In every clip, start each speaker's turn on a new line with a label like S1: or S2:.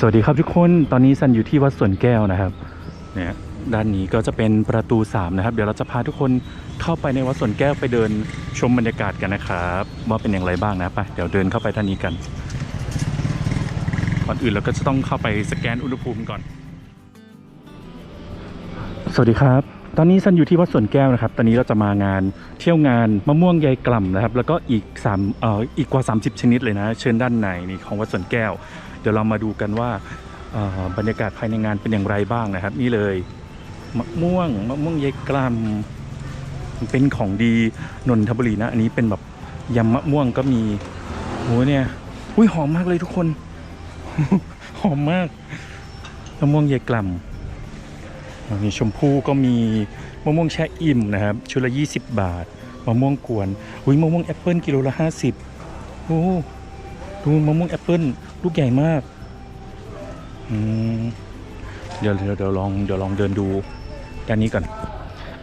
S1: สวัสดีครับทุกคนตอนนี้ซันอยู่ที่วัดสวนแก้วนะครับเนี่ยด้านนี้ก็จะเป็นประตู 3 นะครับ เดี๋ยวเราจะพาทุกคนเข้าไปในวัดสวนแก้วไปเดินชมบรรยากาศกันนะครับว่าเป็นอย่างไรบ้างนะไปเดี๋ยวเดินเข้าไปท่านนี้กันก่อนอื่นเราก็จะต้องเข้าไปสแกนอุณหภูมิก่อน สวัสดีครับ ตอนนี้ซันอยู่ที่วัดสวนแก้วนะครับ ตอนนี้เราจะมางานเที่ยวงานมะม่วงยายกล่ำนะครับ แล้วก็อีก3เอ่ออีกกว่า 30 ชนิดเลยนะ เชิญด้านในนี่ของวัดสวนแก้ว เดี๋ยวเรามาดูกันว่าบรรยากาศภายในงานเป็นอย่างไรบ้างนะครับ นี่เลยมะม่วงมะม่วงยายกล่ำเป็นของดีนนทบุรีนะ อันนี้เป็นแบบยำมะม่วงก็มีโหเนี่ยอุ้ยหอมมากเลยทุกคน หอมมากมะม่วงยายกล่ำ มีชมพู่ก็มีมะม่วงแช่อิ่มนะครับ ชุดละ 20 บาท มะม่วงกวนอุ้ยมะม่วงแอปเปิลกิโลละ 50โอ้ดูมะม่วงแอปเปิลลูกใหญ่มากอืมเดี๋ยวเดี๋ยวเดี๋ยวลองเดี๋ยวลองเดินดูด้านนี้ก่อน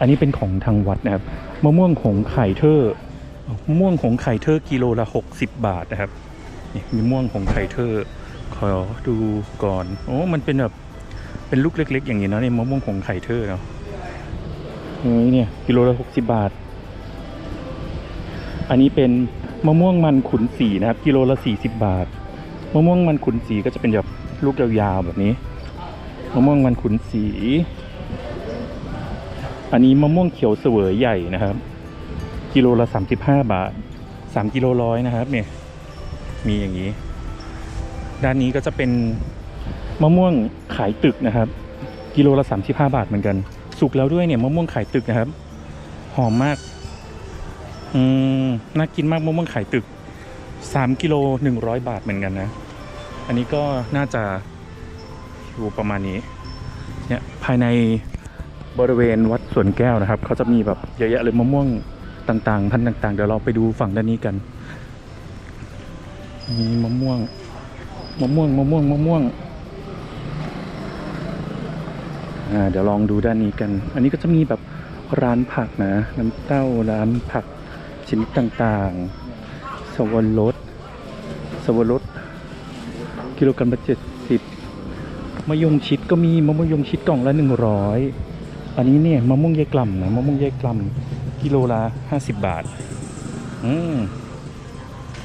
S1: อันนี้เป็นของทางวัดนะครับ มะม่วงหงไข่เทอร์มะม่วงหงไข่เทอร์กิโลละ 60 บาทนะครับนี่มีม่วงหงไข่เทอร์ขอดูก่อน โอ้ มันเป็นแบบ เป็นลูกเล็ก ๆ อย่างนี้เนาะเนี่ยมะม่วงหงไข่เทอร์เนาะเฮ้ยเนี่ยกิโลละ60บาท อันนี้เป็นมะม่วงมันขุนสีนะครับ กิโลละ40บาทมะม่วงมันขุนสีก็จะเป็นแบบลูกยาวๆแบบนี้มะม่วงมันขุนสี อันนี้มะม่วงเขียวเสวยใหญ่นะครับ กิโลละ35บห้าบาท3กิโลร้อยนะครับ เนี่ย มีอย่างนี้ ด้านนี้ก็จะเป็น มะม่วงขายตึกนะครับ กิโลละ35 บาทเหมือนกัน สุกแล้วด้วยเนี่ยมะม่วงขายตึกนะครับ หอมมาก อืมน่ากินมากมะม่วงขายตึก 3กิโล100 บาทเหมือนกันนะ อันนี้ก็น่าจะอยู่ประมาณนี้เนี่ยภายในบริเวณวัดสวนแก้วนะครับ เขาจะมีแบบเยอะแยะเลยมะม่วงต่างๆพันธุ์ต่าง ๆ เดี๋ยวเราไปดูฝั่งด้านนี้กันมีมะม่วงมะม่วงมะม่วงมะม่วง อ่า เดี๋ยวลองดูด้านนี้กัน อันนี้ก็จะมีแบบร้านผักนะ น้ำเต้าร้านผักชนิดต่างๆ สวรสสวรสกิโลกรัมละเจ็ดสิบมะยงชิดก็มีมะม่วงยงชิดกล่องละหนึ่งร้อยอันนี้เนี่ยมะม่วงยายกล่ำนะมะม่วงยายกล่ำกิโลละห้าสิบบาท อืม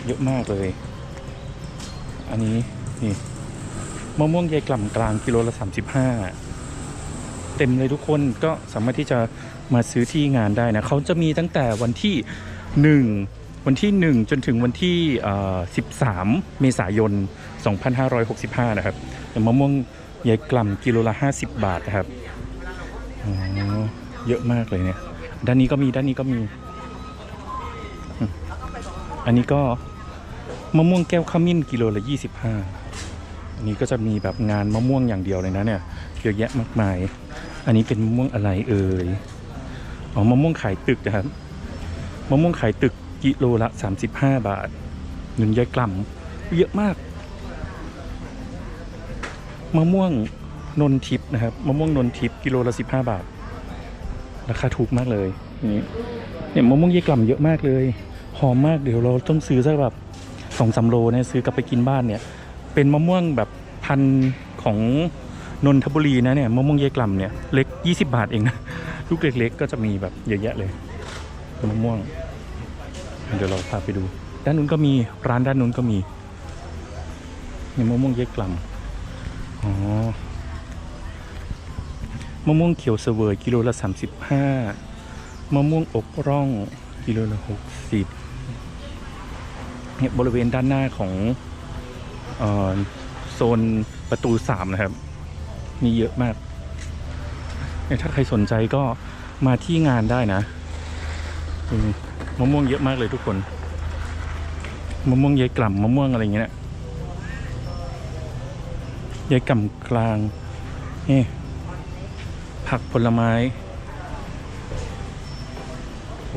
S1: เยอะมากเลย อันนี้นี่มะม่วงยายกล่ำกลางกิโลละสามสิบห้า เต็มเลยทุกคนก็สามารถที่จะมาซื้อที่งานได้นะเขาจะมีตั้งแต่วันที่หนึ่งวันที่หนึ่งจนถึงวันที่สิบสามเมษายน 2565 นะครับมะม่วงยายกล่ำกิโลละ 50 บาทนะครับอ๋อเยอะมากเลยเนี่ย ด้านนี้ก็มีด้านนี้ก็มี อันนี้ก็มะม่วงแก้วขมิ้นกิโลละยี่สิบห้า นี้ก็จะมีแบบงานมะม่วงอย่างเดียวเลยนะเนี่ยเยอะแยะมากมาย อันนี้เป็นมะม่วงอะไรเอ่ยอ๋อมะม่วงขายตึกนะครับมะม่วงขายตึกกิโลละสามสิบห้าบาทเงินยายกล่ำเยอะมากมะม่วงนนทิพย์นะครับมะม่วงนนทิพย์กิโลละสิบห้าบาท ราคาถูกมากเลยนี่เนี่ยมะม่วงเยกล่ำเยอะมากเลยหอมมากเดี๋ยวเราต้องซื้อสักแบบสองสามโลเนี่ยซื้อกลับไปกินบ้านเนี่ย เป็นมะม่วงแบบพันธุ์ของนนทบุรีนะเนี่ยมะม่วงเยกล่ำเนี่ยเล็ก 20 บาทเองนะลูกเล็กๆก็จะมีแบบเยอะแยะเลยมะม่วง เดี๋ยวเราพาไปดู ด้านนู้นก็มีร้านด้านนู้นก็มีเนี่ยมะม่วงเยกล่ำอ๋อมะม่วงเขียวเสวยกิโลละสามสิบห้ามะม่วงอกร่องกิโลละหกสิบเนี่ยบริเวณด้านหน้าของ โซนประตูสามนะครับ มีเยอะมาก ถ้าใครสนใจก็มาที่งานได้นะมะม่วงเยอะมากเลยทุกคนมะม่วงยายกล่ำมะม่วงอะไรอย่างเงี้ยยายกล่ำกลางนี่ผักผลไม้โห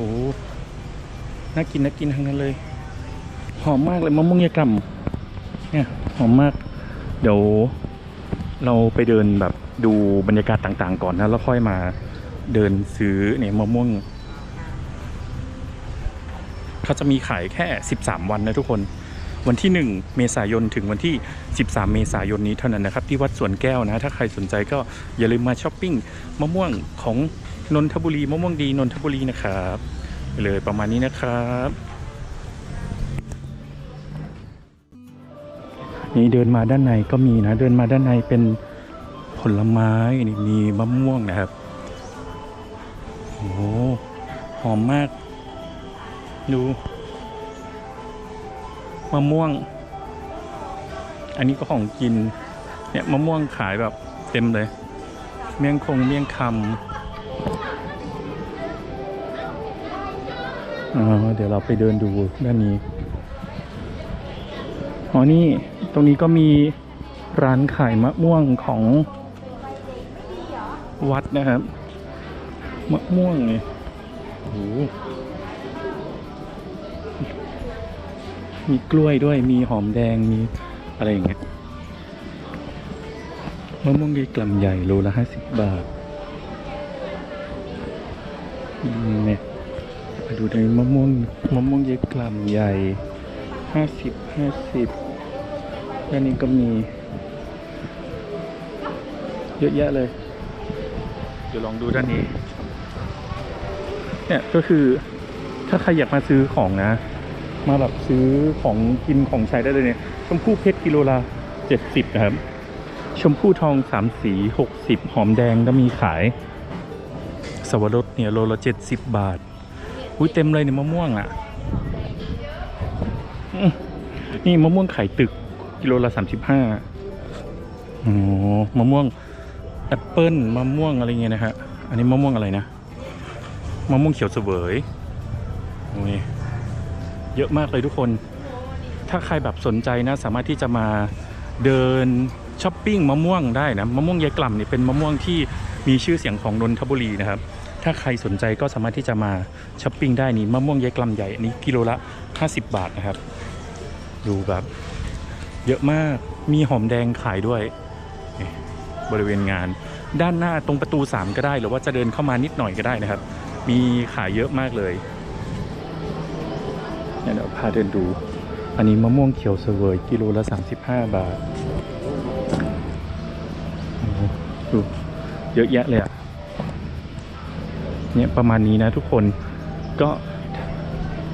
S1: น่ากินน่ากินทั้งนั้นเลย หอมมากเลยมะม่วงยายกล่ำ เนี่ยหอมมาก เดี๋ยวเราไปเดินแบบดูบรรยากาศต่างๆ ก่อนนะแล้วค่อยมาเดินซื้อเนี่ยมะม่วงเขาจะมีขายแค่ 13 วันนะทุกคน วันที่ 1 เมษายนถึงวันที่ 13 เมษายนนี้เท่านั้นนะครับ ที่วัดสวนแก้วนะ ถ้าใครสนใจก็อย่าลืมมาช้อปปิ้งมะม่วงของนนทบุรีมะม่วงดีนนทบุรีนะครับเลยประมาณนี้นะครับ นี่เดินมาด้านในก็มีนะ เดินมาด้านในเป็นผลไม้นี่มีมะม่วงนะครับโอ้หอมมาก ดูมะม่วง อันนี้ก็ของกิน เนี่ยมะม่วงขายแบบเต็มเลย เมี่ยงคงเมี่ยงคำเดี๋ยวเราไปเดินดูด้านนี้ อ๋อนี่ตรงนี้ก็มีร้านขายมะม่วงของวัดนะครับ มะม่วงเนี่ยโอ้มีกล้วยด้วยมีหอมแดงมีอะไรอย่างเงี้ยมะม่วงยีกลำใหญ่โลละห้าสิบบาทเนี่ยมาดูในมะม่วงมะม่วงยีกลำใหญ่ห้าสิบห้าสิบ ด้านนี้ก็มี เยอะแยะเลย เดี๋ยวลองดูด้านนี้ เนี่ยก็คือถ้าใครอยากมาซื้อของนะ มาแบบซื้อของกินของใช้ได้เลยเนี่ย ชมพู่เพชรกิโลละเจ็ดสิบนะครับ ชมพู่ทองสามสีหกสิบหอมแดงก็มีขาย สวรสเนี่ยโลละเจ็ดสิบบาทอุ้ยเต็มเลยเนี่ยมะม่วงอะอืมนี่มะม่วงไข่ตึก กิโลละสามสิบห้าโอ้มะม่วงแอปเปิ้ลมะม่วงอะไรเงี้ยนะฮะ อันนี้มะม่วงอะไรนะ มะม่วงเขียวเสวยโอ้ยเยอะมากเลยทุกคน ถ้าใครแบบสนใจนะ สามารถที่จะมาเดินช้อปปิ้งมะม่วงได้นะ มะม่วงยายกล่ำเนี่ยเป็นมะม่วงที่มีชื่อเสียงของนนทบุรีนะครับ ถ้าใครสนใจก็สามารถที่จะมาช้อปปิ้งได้นี่มะม่วงยายกล่ำใหญ่ อันนี้กิโลละ 50 บาทนะครับ ดูแบบ เยอะมากมีหอมแดงขายด้วยนี่บริเวณงาน ด้านหน้าตรงประตู 3 ก็ได้ หรือว่าจะเดินเข้ามานิดหน่อยก็ได้นะครับ มีขายเยอะมากเลยเดี๋ยวพาเดินดู อันนี้มะม่วงเขียวเสวยกิโลละ 35 บาทโอ้โหดูเยอะแยะเลยอะเนี่ยประมาณนี้นะทุกคนก็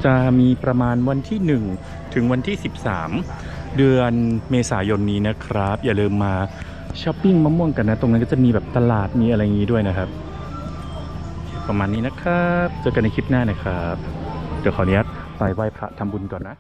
S1: จะมีประมาณวันที่ 1 ถึงวันที่ 13 เดือนเมษายนนี้นะครับ อย่าลืมมาช้อปปิ้งมะม่วงกันนะ ตรงนั้นก็จะมีแบบตลาดมีอะไรอย่างนี้ด้วยนะครับ ประมาณนี้นะครับ เจอกันในคลิปหน้านะครับ เดี๋ยวขออนุญาตไปไหว้พระทำบุญก่อนนะ